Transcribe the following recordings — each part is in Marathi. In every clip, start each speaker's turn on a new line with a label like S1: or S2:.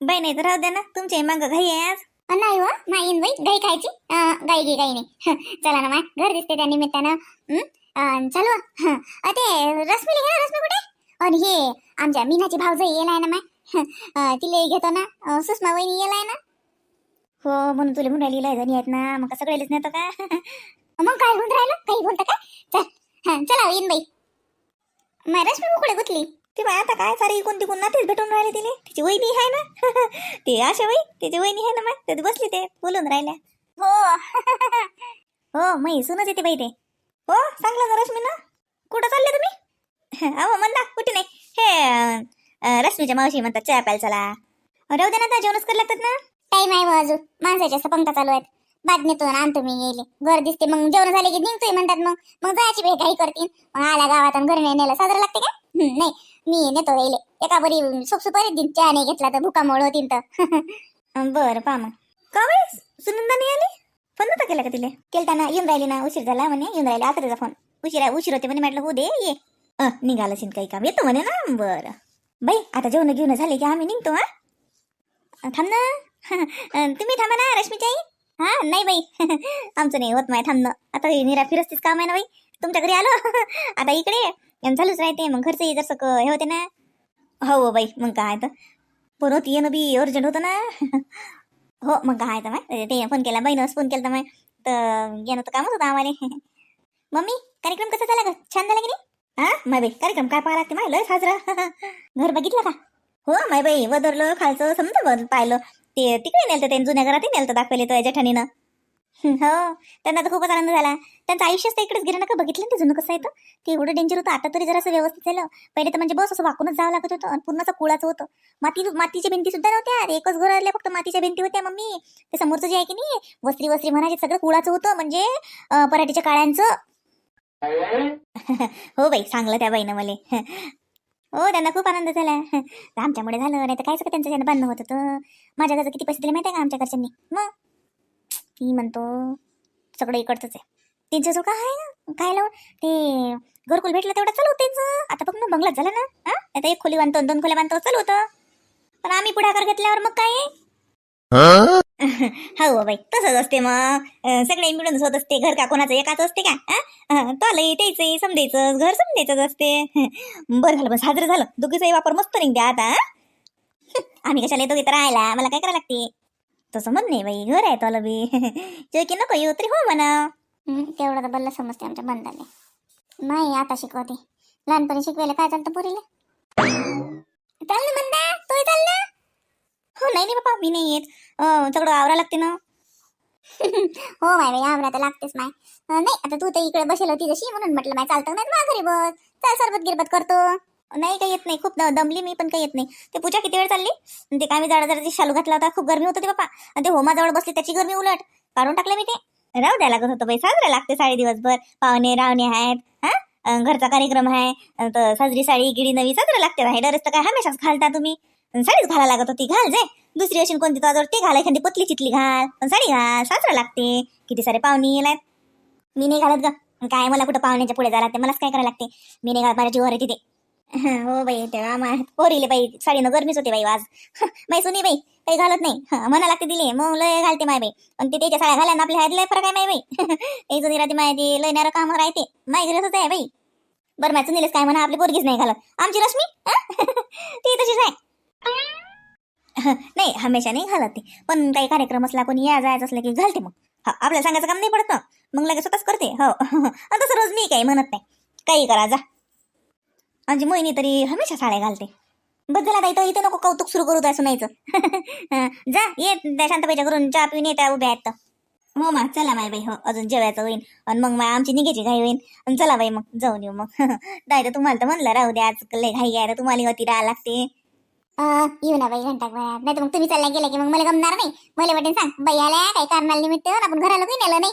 S1: बाई नाही तर राहू द्या ना. तुमच्या मागं घाई आहे आज.
S2: नाही हो येईन बाई. गाई खायची. गाई गी गाई नाही. चला ना माय घर दिसते त्या निमित्तानं. हं? चलो. हं. अ, ते रश्मीला घ्या रश्मी कुठे? आणि हे आमच्या मीनाची भाऊजाई येलाय ना माय. अ, तिला घेतो ना. अ, सुषमा वहिनी येलाय ना.
S1: हो म्हणून तुला म्हणून राहिली जणी आहेत ना. मग सगळेच नेतो का?
S2: मग काय होऊन राहिलं? काही बोलतं का चल. हं, चला येईन बाई. माय रश्मी कुठे गुतली
S1: ते बाय आता काय सारी कोणती कोण नातेच भेटून राहिले तिने तिची वहिनी आहे ना? ते आशा बाई तिची वहिनी आहे ना माय ते बसली ते बोलून राहिल्या.
S2: हो.
S1: हो मै सुनच येते बाई ते. हो सांगलं ना रश्मी ना कुठं चालले तुम्ही? अहो म्हणता कुठे नाही. हे रश्मीच्या मावशी म्हणतात चहा प्यायला चला. राहू दे ना आता जेवणच करायला लागतात ना?
S2: टाईम आहे बाजू माणसाच्या असं पंखा चालू आहेत. बातमीतून आणतो मी गेले. घर दिसते मग जेवण झाले की निघतोय म्हणतात मग. मग जायची भेट घाई करतील. मग आला गावात घरी नाही नेलं साजरं लागते का? नाही मी नेतो येले एका बरी सुपसुपारीत दिन चहा नाही घेतला तर भुकामोळ होतीन तर.
S1: बरं पा मग. का बाई सुनंदा नाही आली? फोन नव्हता केला का तिला? केलता ना येऊन राहिली ना उशीर झाला म्हणे येऊन राहिली आता त्याचा फोन. उशीर उशीर होते म्हणे म्हटलं हो दे ये. निघाला निघालं शिन काही काम. येतो म्हणे ना बरं. बाई आता जेवण घेऊन झाले की आम्ही निघतो हा? थांब ना. तुम्ही थांबा ना रश्मीचाई हा नाही बाई. आमचं नाही होत माय थांबणं. आता हे निरा फिरस्तीच काम आहे ना बाई. तुमच्या घरी आलो. आता इकडे अन् चालूच राहते मग घरचंही जसं क- हे होते ना. हो हो बाई मग काय तर. परत येणं बी अर्जंट होतं ना. हो मग काय तर माय ते फोन केला बहिणच फोन केला तर माय तर येणं तर कामच होतं आम्हाला. मम्मी कार्यक्रम कसा झाला ग? छान झाला की नाही? हा? माय बाई कार्यक्रम काय पाहा लागते माय? लय साजरा. घर बघितलं का? हो माय बाई वदरलं खालचं समजा बघ पाहिलं. ते तिकडे नेलतं ते जुन्या घरात नेलतं दाखवले तो जठानीनं हो त्यांना तर खूपच आनंद झाला. त्यांचं आयुष्यच तर इकडेच गेलं ना का? बघितलं ना ते जुनं कसं आहे तर? ते एवढं डेंजर होतं. आता तरी जरासं व्यवस्थित झालं. पहिले तर म्हणजे बस असं वाकूनच जावं लागत होतं आणि पूर्ण असं कुळाचं होतं. माती मातीच्या भिंती सुद्धा नव्हत्या. एकच घर आल्या फक्त मातीच्या भिंती होत्या मम्मी. ते समोरचं जे आहे की नाही वस्त्री वस्त्री म्हणायचे सगळं कुळाचं होतं. म्हणजे पराठीच्या काळ्यांचं. हो बाई सांगलं त्या बाईनं मला. हो त्यांना खूप आनंद झाला. आमच्यामुळे झालं. नाही तर कायच सगळं त्यांचं बांधणं होत होतं. माझ्या घरचं किती पैसे दिले माहिती आहे का आमच्या घरच्यांनी? मग? ती म्हणतो सगळं इकडचंच आहे. त्यांचं जो काय आहे? ना काय लावून? ते घरकुल भेटलं तेवढं चालू त्यांचं आता बघ ना बंगलात झालं ना हा? आता एक खोली बांधतो दोन खोल्या बांधतो चालू होतं. पण आम्ही पुढाकार घेतल्यावर मग काय? हो? बाई तसंच असते मग. सगळे मिळूनच होत असते. घर का कोणाचं एकाच असते का? तोलही त्याचंही समजायचं घर समजायचंच असते. बरं झालं बस साजरं झालं. दोघीचाही वापर मस्त निघते आता? आम्ही कशाला येतो इथं राहायला? मला काय करायला लागते? तसं म्हण नाही बाई घर आहे तोला बी जो की नको येऊ तरी हो म्हणा.
S2: तेवढं तर बल्ल समजते आमच्या बंदाने नाही आता शिकवते. लहानपणी शिकवायला काय चालतं पुरीला? चाल ना बंदा तोही चाल ना
S1: हो नाही नाही बाबा मी नाही येत. सगळं आवरा लागते ना.
S2: हो माय बाई आम्हाला तर लागतेच माय. नाही आता तू तर इकडे बसेल होती जशी म्हणून म्हटलं माय चालतं नाही घरी बस? चल सरबत गिरबत करतो.
S1: नाही काही येत नाही. खूप द- दमली मी पण काही येत नाही. ते पूजा किती वेळ चालली? ते काय मी जाडा जाडा शालू घातला होता खूप गरमी होती बापा आणि ते होमाजवळ बसली त्याची गरमी उलट. काढून टाकलं मी ते. राहू द्या लागत होतं बाई. साजरा लागते साडी दिवसभर. पाहुणे रावणे आहेत हा? अं, घरचा कार्यक्रम आहे. अं, तर साजरी साडी गिडी नवी. साजरा लागते बाई डरेस तर काय हमेशाच घालता तुम्ही? साडीच घाला लागत होती. घाल जे. दुसरी अशी कोणती तुझ्याजवळ ते घाल. एखादी पतली चितली घाल. पण साडी घाल. साजरा लागते. किती सारे पाहुणे येला मी नाही घालत ग. काय मला कुठं पाहुण्याच्या पुढे जायला लागते? मलाच काय करायला लागते? मी नाही घालत. माझ्या जीवर आहे तिथे. हो बाई तेव्हा पोरीले बाई साडीनं गरमीच होते बाई आज. बाई सुनी बाई काही घालत नाही. हं, म्हणा लागते दिली मग लय घालते माय बाई. पण ते त्याच्या साड्या घाल्या आपल्या हात लय फरक आहे माय बाई. ते जुनी राहते माय ती लय नारं काम राहते. माय घरी आहे बाई. बरं माय सुनीलेच काय म्हणा आपली पोरगीच नाही घालत. आमची रश्मी? ती तशीच आहे. नाही हमेशा नाही घालत ते. पण काही कार्यक्रम असला कोणी या जायचं असलं की घालते मग. हा आपल्याला सांगायचं काम नाही पडत. मग लगेच स्वतःच करते. हो. तसं रोज मी काही म्हणत नाही. काही करा जा. म्हणजे मोहिनी तरी हमेशा साड्या घालते. बस ताई तर इथे नको कौतुक सुरू करू द्या सुनायचं जा ये त्या शांताबाईच्या घरून चहा पिऊन येत्या उभ्या आहेत हो मा चला माय बाई हो अजून जेवायचं होईन. आणि मग माय आमची निघायची घाई होईन. आणि चला बाई मग जाऊन येऊ मग. नाही तर तुम्हाला तर म्हणलं राहू द्या आज लय घाई घ्यायला तुम्हाला होती राहा लागते.
S2: येऊ ना बाई घंटा नाही तर मग तुम्ही चालला गेला की मग मला गमणार नाही. मला वाटेल सांग बाई आल्या काही कारणाला निमित्त आपण घराला काही नेलं नाही.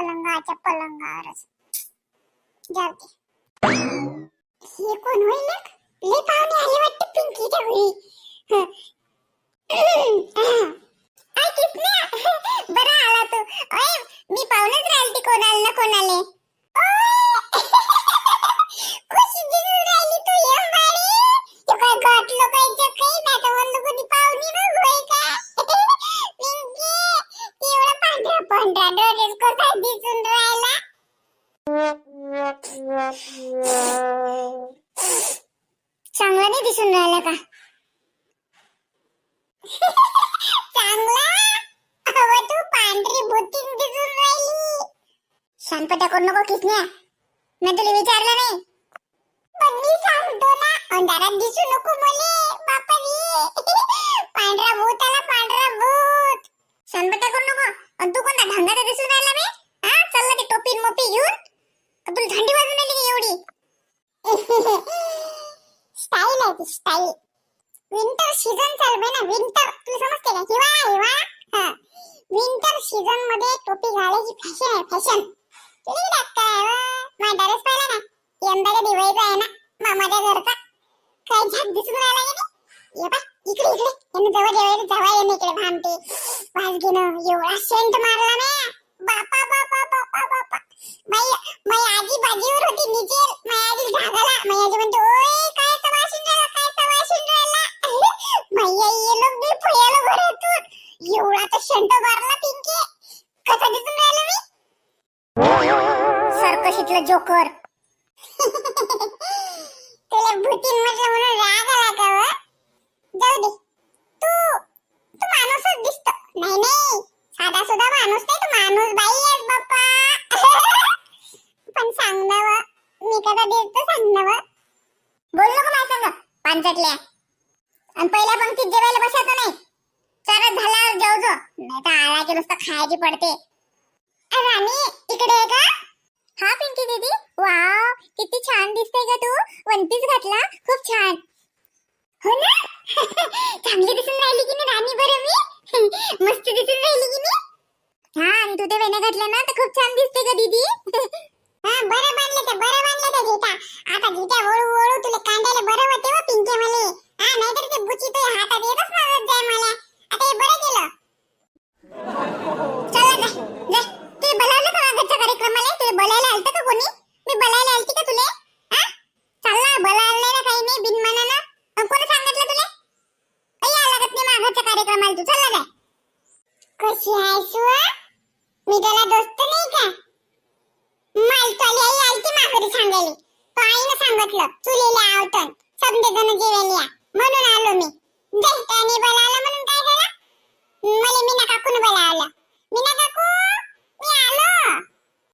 S2: पलंगाच्या पलंगावरच. जाऊ दे. हे कोण होईल? लेख लय पाहुणे आले वाटते पिंकीच्या घरी. दिसून राहिला का? चांगला? तू पांढरी भुतीन दिसून राहिली. शांतपट्या करू नको किसण्या मी तुला विचारलं नाही. पण मी सांगतो ना अंधारात दिसू नको मले बापारी पांढरा भूत आला पांढरा भूत. शांतपट्या करू नको? आणि तू कोणता ढंगाचा दिसून राहिला बे? हा? चल ते टोपी मोपी घेऊन. तुला थंडी वाजून राहिली का एवढी? स्टाईल आहे ती स्टाईल विंटर सीझन चालू आहे ना विंटर तुला समजते का? हिवाळा हिवाळा? विंटर सीझनमध्ये टोपी घालायची फॅशन आहे फॅशन तुला काय काय माझा ड्रेस पाहिला ना यंदाच्या दिवाळीचा आहे ना मामाच्या घरचा. काय झाक दिसून राहिला की नाही? ये बा इकडे इकडे. यांनी जवळ जेवायला जवळ येणं इकडे भामटे. वाज घेणं एवढा सेंट मारला ना. बापा बापा बापा बापा. माई माई आजी बाजीवर होती नीचे माई आजी झागाला माई आजी म्हणते ओ सर्कशीतलं जोकर. तुला भूतीन म्हटलं म्हणून राग आला का व? जाऊ दे. तू तू माणूसच दिसतो. नाही नाही. साधा सुद्धा माणूस नाही तू माणूस बाई आहेस बाप्पा. पण सांग ना व, मी कदा देत तर सांग ना व. बोल नको माझ्या संग. पांचटल्या आणि पहिल्या पंक्तीत जेवायला बसायचं नाही. चरत झाल्यावर जाऊ जो नाही तर आला की नुसतं खायची पडते. राणी इकडे आहे का? हा पिंकी दीदी? वाव किती छान दिसते का तू. वन पीस घातला. खूप छान. हो ना? चांगली दिसून राहिली की नाही राणी बरं मी? मस्त दिसून राहिली की नाही? हा आणि तू ते वेण्या घातल्या ना तर खूप छान दिसते का दीदी. हा बरं बांधले ते बरं बांधले ते गीता. आता गीता वळू वळू तुला कांद्याला बरं होते व हो, पिंके मले. हा नाहीतर ते बुची तो हातात येतच ना जाय मला आता हे बरं केलं चला जा जा तुला बोलावलं का घरच्या कार्यक्रमाला तुला बोलायला आलतं का कोणी मी बोलायला आलती का तुले हा चला बोलायला नाही ना काही नाही बिनमानानं मग कोणी सांगितलं तुले काही आला लागत नाही माझ्या कार्यक्रमाला तू चला जा कशी आहे सुआ मी त्याला दोस्त नाही का माल तुला आई आलती माघारी सांगायला तो आईनं चुलीला आवतन समजे जण जेवायला या. म्हणून आलो मी. दे बोलावलं म्हणून काय झालं? मला मीना काकून बोलावलं. मीना काकू मी आलो.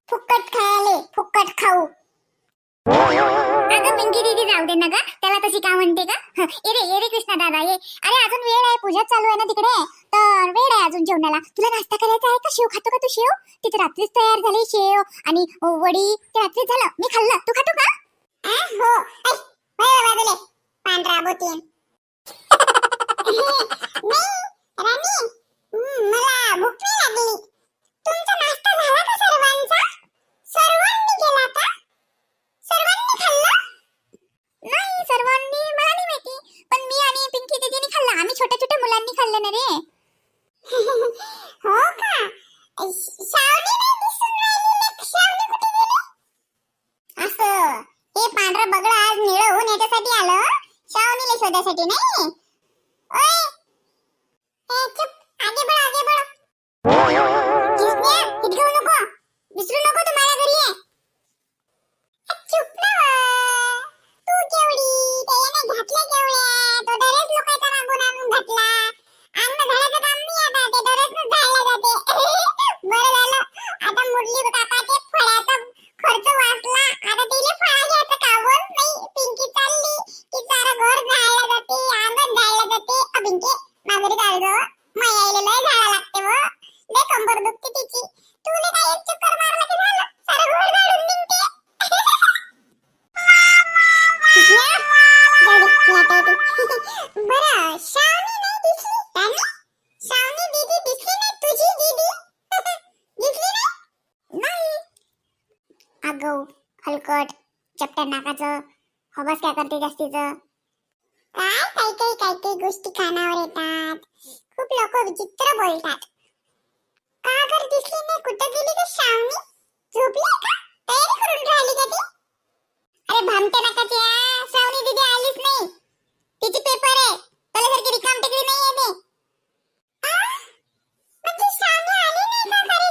S2: फुकट खायले फुकट खाऊ. अगं पिंकी दीदी जाऊ दे ना ग त्याला तशी का म्हणते का हं, ये रे ये रे कृष्णा दादा ये. अरे अजून वेळ आहे पूजा चालू आहे ना तिकडे? तर वेळ आहे अजून जेवणाला. तुला नाश्ता करायचा आहे का? शेव खातो का तू शेव? तिथे रात्रीच तयार झाली शेव आणि अ, वडी ते रात्रीच झालं. मी खाल्लं. तू खातो का? हो. ऐ, वळ बाजूले पांढरा बोतीन नाही राणी मला भूक नाही लागली तुमचा नाश्ता झाला का सर्वांचा सर्वांनी केला का सर्वांनी खाल्लं नाही सर्वांनी मला नाही माहिती पण मी आणि पिंकी दीदीने खाल्लं आम्ही छोट्या छोट्या मुलांनी खाल्लं ना रे हो का शावनी नाही दिसून राहिली ना शावनी कुठे गेली असं हे पांढरं बगळं आज निळं होऊन याच्यासाठी आलं. शावनीला शोधासाठी नाही? ओय! ए, चुप. टाकायचं हवस हो, काय करते जास्तीचं? काय काही काही काही काही गोष्टी कानावर येतात. खूप लोक विचित्र बोलतात. का घर दिसली नाही? कुठं गेली का श्रावणी? झोपली का? तयारी करून राहिली का ती? अरे भामटे नाकाची आ, श्रावणी दीदी आलीच नाही. तिची पेपर आहे. त्याला सारखी रिकाम टेकडी नाही आहे म्हणजे श्रावणी आली नाही का घरी